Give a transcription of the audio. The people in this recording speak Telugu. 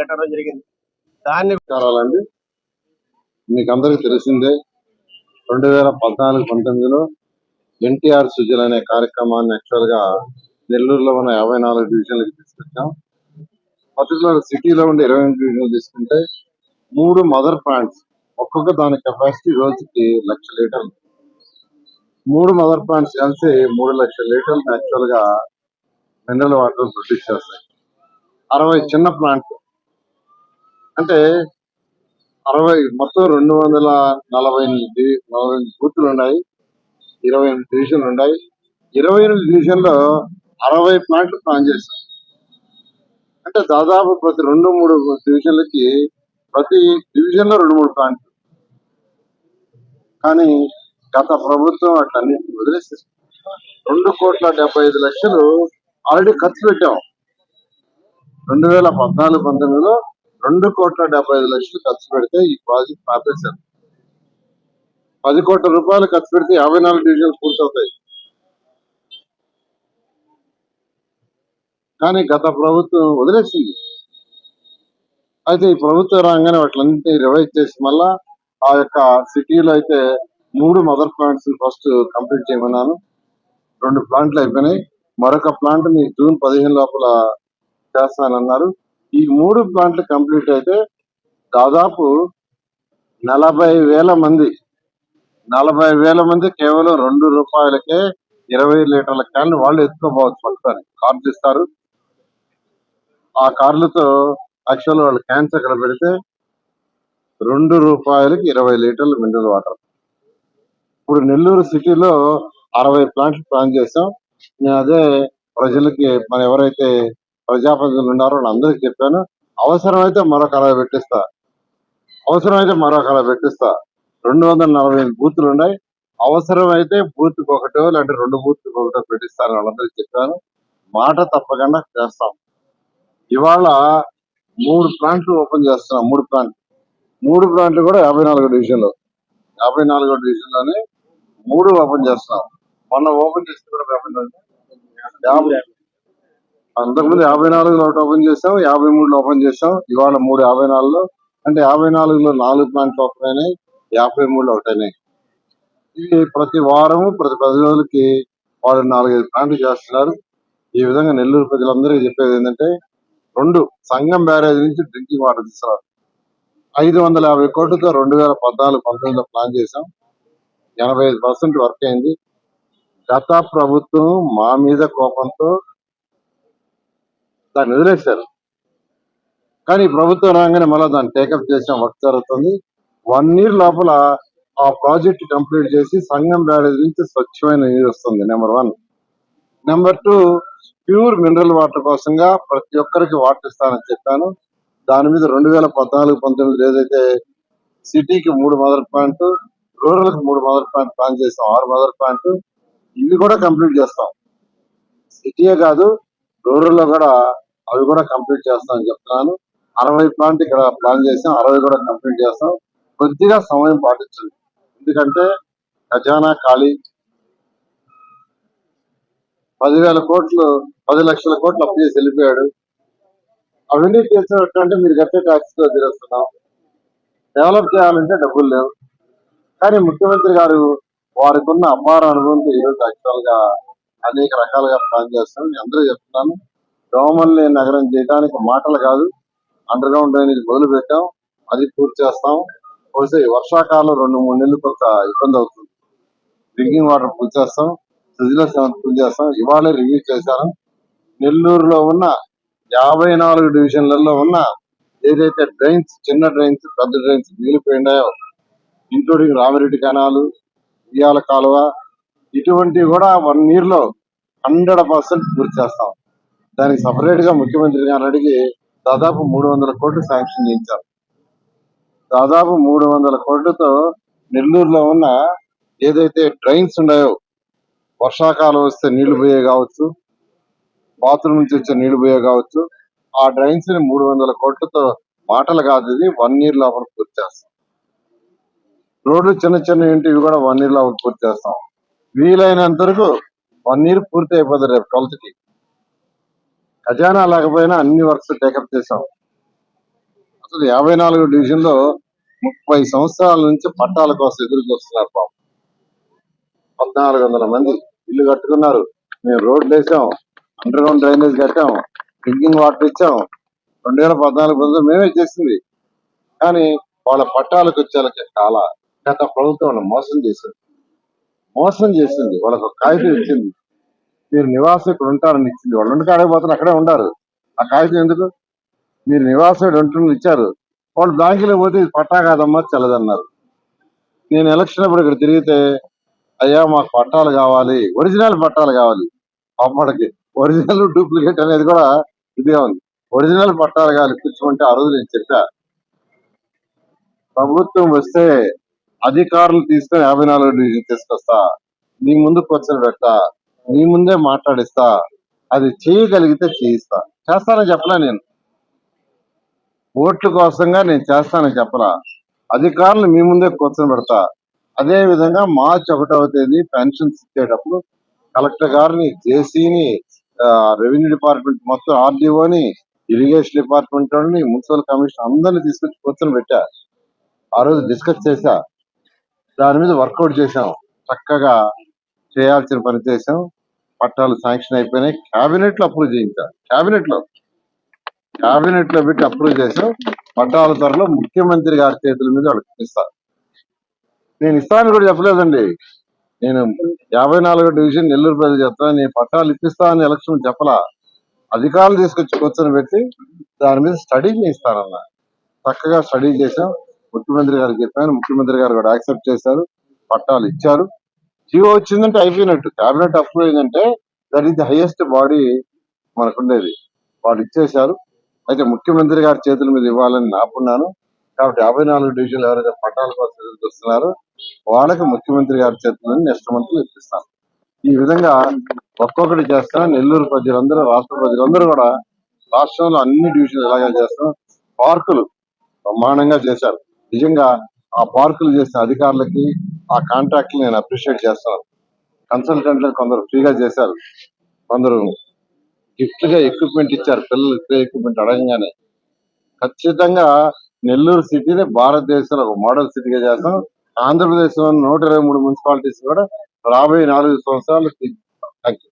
కట్టడం జరిగింది దాన్ని కావాలండి. మీకు అందరికి తెలిసిందే రెండు వేల పద్నాలుగు పంతొమ్మిదిలో ఎన్టీఆర్ సుజల్ అనే కార్యక్రమాన్ని యాక్చువల్గా నెల్లూరులో ఉన్న యాభై నాలుగు డివిజన్లకు తీసుకొచ్చాం. పర్టికులర్ సిటీలో ఉండే ఇరవై ఎనిమిది డివిజన్లు తీసుకుంటే మూడు మదర్ ప్లాంట్స్ ఒక్కొక్క దాని కెపాసిటీ రోజుకి లక్ష లీటర్లు. మూడు మదర్ ప్లాంట్స్ కలిసి మూడు లక్షల లీటర్లు యాక్చువల్గా మినరల్ వాటర్ ప్రొడ్యూస్ చేస్తాయి. అరవై చిన్న ప్లాంట్ అంటే అరవై మొత్తం రెండు వందల నలభై ఎనిమిది నలభై ఎనిమిది బూతులు ఉన్నాయి. ఇరవై ఎనిమిది డివిజన్లు ఉన్నాయి. ఇరవై ఎనిమిది డివిజన్లో అరవై ప్లాంట్లు ప్లాన్ చేశాం. అంటే దాదాపు ప్రతి రెండు మూడు డివిజన్లకి ప్రతి డివిజన్లో రెండు మూడు ప్లాంట్లు. కానీ గత ప్రభుత్వం అట్లన్నింటినీ వదిలేసేసి రెండు కోట్ల డెబ్బై ఐదు లక్షలు ఆల్రెడీ ఖర్చు పెట్టాం. రెండు వేల పద్నాలుగు పంతొమ్మిదిలో రెండు కోట్ల డెబ్బై ఐదు లక్షలు ఖర్చు పెడితే ఈ ప్రాజెక్ట్ ఆపేశారు పది కోట్ల రూపాయలు ఖర్చు పెడితే యాభై నాలుగు డివిజన్స్ పూర్తవుతాయి. కానీ గత ప్రభుత్వం వదిలేసింది. అయితే ఈ ప్రభుత్వ రాగానే వాటిలన్నింటినీ రివైజ్ చేసి మళ్ళా ఆ యొక్క సిటీలో అయితే మూడు మదర్ ప్లాంట్స్ ఫస్ట్ కంప్లీట్ చేయమన్నాను. రెండు ప్లాంట్లు అయిపోయినాయి. మరొక ప్లాంట్ని జూన్ పదిహేను లోపల చేస్తానన్నారు. ఈ మూడు ప్లాంట్లు కంప్లీట్ అయితే దాదాపు నలభై వేల మంది నలభై వేల మంది కేవలం రెండు రూపాయలకే ఇరవై లీటర్ల క్యాన్ వాళ్ళు ఎత్తుకోపోవచ్చు ఫలితాన్ని కార్లు ఇస్తారు. ఆ కార్లతో యాక్చువల్ వాళ్ళు క్యాన్స్ అక్కడ పెడితే రెండు రూపాయలకి ఇరవై లీటర్లు మినరల్ వాటర్ ఇప్పుడు నెల్లూరు సిటీలో అరవై ప్లాంట్లు ప్లాన్ చేసాం నేను అదే ప్రజలకి మన ఎవరైతే ప్రజాప్రతినిధులు ఉన్నారో అందరికి చెప్పాను. అవసరమైతే మరొక అరవై పెట్టిస్తా. అవసరమైతే మరొక అరవై పెట్టిస్తా. రెండు వందల నలభై ఎనిమిది బూతులు ఉన్నాయి. అవసరమైతే బూత్కి ఒకటో లేదంటే రెండు బూత్కి ఒకటో పెట్టిస్తాను వాళ్ళందరికీ చెప్పాను. మాట తప్పకుండా చేస్తాం. ఇవాళ మూడు ప్లాంట్లు ఓపెన్ చేస్తున్నాం మూడు ప్లాంట్లు. మూడు ప్లాంట్లు కూడా యాభై నాలుగో డివిజన్లో. యాభై నాలుగో డివిజన్లోనే మూడు ఓపెన్ చేస్తున్నాం. మొన్న ఓపెన్ చేస్తే కూడా యాభై యాభై అంతకుముందు యాభై నాలుగులో ఒకటి ఓపెన్ చేసాం యాభై మూడులో ఓపెన్ చేసాం ఇవాళ మూడు యాభై నాలుగులో. అంటే యాభై నాలుగులో నాలుగు ప్లాంట్లు ఓపెన్ అయినాయి యాభై మూడులో ఒకటి అయినాయి. ఇవి ప్రతి వారం ప్రతి పది రోజులకి వాళ్ళు నాలుగైదు ప్లాంట్లు చేస్తున్నారు. ఈ విధంగా నెల్లూరు ప్రజలందరికీ చెప్పేది ఏంటంటే రెండు సంగం బ్యారేజ్ నుంచి డ్రింకింగ్ వాటర్ తీసుకున్నారు ఐదు వందల యాభై కోట్లతో రెండు వేల పద్నాలుగు పంతొమ్మిదిలో ప్లాన్ చేసాం. ఎనభై ఐదు పర్సెంట్ వర్క్ అయింది. గత ప్రభుత్వం మా మీద కోపంతో దాన్ని వదిలేశారు. కానీ ప్రభుత్వం రాగానే మళ్ళీ దాన్ని టేకప్ చేసాం వర్క్ జరుగుతుంది. వన్ ఇయర్ లోపల ఆ ప్రాజెక్ట్ కంప్లీట్ చేసి సంగం బ్యారేజ్ నుంచి స్వచ్ఛమైన నీరు వస్తుంది number one number two pure mineral water కోసంగా ప్రతి ఒక్కరికి వాటర్ ఇస్తానని చెప్పాను. దాని మీద రెండు వేల పద్నాలుగు పంతొమ్మిది ఏదైతే సిటీకి మూడు మదర్ పాయింట్ రూరల్కి మూడు మదర్ ప్లాంట్ ప్లాన్ చేస్తాం ఆరు మదర్ ప్లాంట్. ఇవి కూడా కంప్లీట్ చేస్తాం. సిటీయే కాదు రూరల్లో కూడా అవి కూడా కంప్లీట్ చేస్తామని చెప్తున్నాను. అరవై ప్లాంట్ ఇక్కడ ప్లాన్ చేసాం అరవై కూడా కంప్లీట్ చేస్తాం. కొద్దిగా సమయం పాటించండి. ఎందుకంటే ఖజానా ఖాళీ. పదివేల కోట్లు పది లక్షల కోట్లు అప్పు చేసి వెళ్ళిపోయాడు. అవన్నీ తీర్చినట్టు అంటే మీరు కట్టే ట్యాక్స్తో తీరుస్తున్నాం డెవలప్ చేయాలంటే డబ్బులు లేవు. కానీ ముఖ్యమంత్రి గారు వారికి ఉన్న అపార అనుభవంతో ఈరోజు యాక్చువల్గా అనేక రకాలుగా ప్లాన్ చేస్తాం నేను అందరూ చెప్తున్నాను దోమల్ని నగరం చేయడానికి మాటలు కాదు అండర్ గ్రౌండ్ డ్రైనేజ్ మొదలు పెట్టాం అది పూర్తి చేస్తాం. పోతే వర్షాకాలం రెండు మూడు నెలలు కొంత ఇబ్బంది అవుతుంది. డ్రింకింగ్ వాటర్ పూర్తి చేస్తాం ఫ్రిడ్జ్లో పూర్తి చేస్తాం ఇవాళే రివ్యూ చేశాను నెల్లూరులో ఉన్న యాభై నాలుగు డివిజన్లలో ఉన్న ఏదైతే డ్రైన్స్ చిన్న డ్రైన్స్ పెద్ద డ్రైన్స్ మిగిలిపోయినాయో ఇంక్లూడింగ్ రామిరెడ్డి కెనాలు ఉయ్యాల కాలువ ఇటువంటివి కూడా వన్ ఇయర్లో హండ్రెడ్ పర్సెంట్ పూర్తి చేస్తాం. దానికి సపరేట్గా ముఖ్యమంత్రి గారిని అడిగి దాదాపు మూడు వందల కోట్లు శాంక్షన్ చేయించారు. దాదాపు మూడు వందల కోట్లతో నెల్లూరులో ఉన్న ఏదైతే డ్రైన్స్ ఉన్నాయో వర్షాకాలం వస్తే నీళ్ళు పోయే కావచ్చు బాత్రూమ్ నుంచి వచ్చే నీళ్ళు పోయే కావచ్చు ఆ డ్రైన్స్ని మూడు వందల కోట్లతో మాటలు కాదు ఇది వన్ ఇయర్ లోపల పూర్తి చేస్తాం. రోడ్లు చిన్న చిన్న ఇంటివి కూడా వన్ ఇయర్ లోపల పూర్తి చేస్తాం. వీలైనంత వరకు వన్ ఇయర్ పూర్తి అయిపోతుంది రేపు ట్వెల్త్కి. ఖజానా లేకపోయినా అన్ని వర్క్స్ టేకప్ చేశాం అసలు యాభై నాలుగు డివిజన్లో ముప్పై సంవత్సరాల నుంచి పట్టాల కోసం ఎదురు చూస్తున్నారు పాపం పద్నాలుగు వందల మంది ఇల్లు కట్టుకున్నారు. మేము రోడ్లు వేసాం అండర్ గ్రౌండ్ డ్రైనేజ్ కట్టాం డ్రింకింగ్ వాటర్ ఇచ్చాం. రెండు వేల పద్నాలుగు ముందు మేమే చేసింది. కానీ వాళ్ళ పట్టాలకు వచ్చేలకి చాలా గత ప్రభుత్వం మోసం చేసింది. మోసం చేసింది. వాళ్ళకు కాగితం ఇచ్చింది. మీరు నివాసం ఇక్కడ ఉంటారని ఇచ్చింది. వాళ్ళు ఉండి అక్కడే ఉండారు. ఆ కాగితం ఎందుకు? మీరు నివాసం ఇక్కడ ఉంటున్న ఇచ్చారు. వాళ్ళు బ్యాంకులో పోతే ఇది పట్టా కాదమ్మా చెల్లదన్నారు. నేను ఎలక్షన్ అప్పుడు ఇక్కడ తిరిగితే అయ్యా మాకు పట్టాలు కావాలి. ఒరిజినల్ పట్టాలు కావాలి. అప్పటికి ఒరిజినల్ డూప్లికేట్ అనేది కూడా ఇదిగా ఉంది. ఒరిజినల్ పట్టాలు కావాలి ఇప్పించమంటే ఆ రోజు నేను చెప్పా. ప్రభుత్వం వస్తే అధికారులు తీసుకొని యాభై నాలుగు డివిజన్ తీసుకొస్తా. నీ ముందు కూర్చొని పెడతా. నీ ముందే మాట్లాడిస్తా. అది చేయగలిగితే చేయిస్తా. చేస్తానని చెప్పలే నేను. ఓట్ల కోసంగా నేను చేస్తానని చెప్పలా. అధికారులు మీ ముందే కూర్చొని పెడతా. అదే విధంగా మార్చి ఒకటవ తేదీ పెన్షన్స్ ఇచ్చేటప్పుడు కలెక్టర్ గారిని జేసీని రెవెన్యూ డిపార్ట్మెంట్ మొత్తం ఆర్డీఓని ఇరిగేషన్ డిపార్ట్మెంట్ వాళ్ళని మున్సిపల్ కమిషన్ అందరిని తీసుకొచ్చి కూర్చొని పెట్టా. ఆ రోజు డిస్కస్ చేశా. దాని మీద వర్కౌట్ చేసాం చక్కగా చేయాల్సిన పని చేసాం పట్టాలు శాంక్షన్ అయిపోయినాయి. క్యాబినెట్లో అప్రూవ్ చేయించా. క్యాబినెట్లో క్యాబినెట్లో పెట్టి అప్రూవ్ చేశాం. పట్టాల ధరలో ముఖ్యమంత్రి గారి చేతుల మీద వాళ్ళకి ఇస్తా. నేను ఇస్తానని కూడా చెప్పలేదండి. నేను యాభై నాలుగో డివిజన్ నెల్లూరు ప్రజలు చెప్తాను. నేను పట్టాలు ఇప్పిస్తా అని ఎలక్షన్ చెప్పలా. అధికారులు తీసుకొచ్చి కూర్చొని పెట్టి దాని మీద స్టడీ చేస్తానన్నా చక్కగా స్టడీ చేశాం. ముఖ్యమంత్రి గారికి చెప్పాను ముఖ్యమంత్రి గారు కూడా యాక్సెప్ట్ చేశారు పట్టాలు ఇచ్చారు. జీవో వచ్చిందంటే అయిపోయినట్టు. కేబినెట్ అప్రూవ్ అయిందంటే that is the highest body మనకుండేది. వాళ్ళు ఇచ్చేశారు. అయితే ముఖ్యమంత్రి గారి చేతుల మీద ఇవ్వాలని నాకున్నాను. కాబట్టి యాభై నాలుగు డివిజన్లు ఎవరైతే పట్టాల కోసం చూస్తున్నారో వాళ్ళకి ముఖ్యమంత్రి గారి చేతుల నెక్స్ట్ మంత్ ఇప్పిస్తాను. ఈ విధంగా ఒక్కొక్కటి చేస్తాం నెల్లూరు ప్రజలందరూ రాష్ట్ర ప్రజలందరూ కూడా రాష్ట్రంలో అన్ని డివిజన్లు ఎలాగా చేస్తాం పార్కులు బ్రహ్మాండంగా చేశారు. నిజంగా ఆ పార్కులు చేసిన అధికారులకి ఆ కాంట్రాక్ట్ నేను అప్రిషియేట్ చేస్తాను. కన్సల్టెంట్లు కొందరు ఫ్రీగా చేశారు. కొందరు గిఫ్ట్గా ఎక్విప్మెంట్ ఇచ్చారు పిల్లలు ప్లే ఎక్విప్మెంట్ అడగంగానే. ఖచ్చితంగా నెల్లూరు సిటీని భారతదేశంలో ఒక మోడల్ సిటీగా చేస్తాం. ఆంధ్రప్రదేశ్లో నూట ఇరవై మూడు మున్సిపాలిటీస్ కూడా రాబోయే నాలుగు సంవత్సరాలు థ్యాంక్ యూ